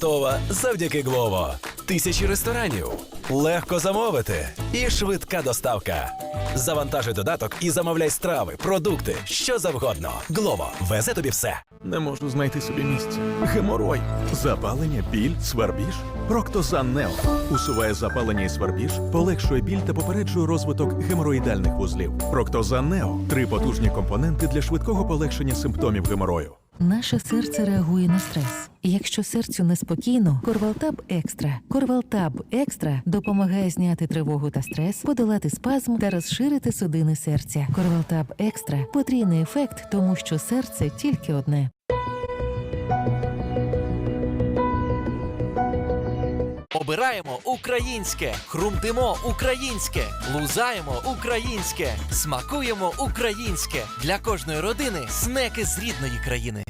Готова завдяки Глово. Тисячі ресторанів. Легко замовити і швидка доставка. Завантажи додаток і замовляй страви, продукти, що завгодно. Глово везе тобі все. Не можу знайти собі місця. Геморой, запалення, біль, свербіж. Проктозан Нео усуває запалення і свербіж, полегшує біль та попереджує розвиток геморроїдальних вузлів. Проктозан Нео три потужні компоненти для швидкого полегшення симптомів геморою. Наше серце реагує на стрес. Якщо серцю неспокійно, Корвалтаб Екстра. Корвалтаб Екстра допомагає зняти тривогу та стрес, подолати спазм та розширити судини серця. Корвалтаб Екстра потрійний ефект, тому що серце тільки одне. Обираємо українське, хрумтимо українське, лузаємо українське, смакуємо українське. Для кожної родини снеки з рідної країни.